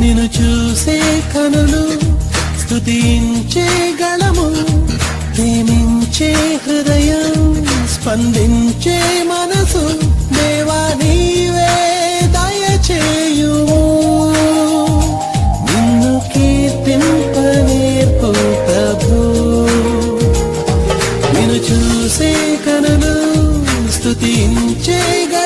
నిన్ను చూసే కనులు స్తుతించే గళము ప్రేమించే హృదయం స్పందించే మనసు దేవా నీవే దయచేయుము. నిన్ను కీర్తింపనేర్పు ప్రభు. నిన్ను చూసే కనులు స్తుతించే గళము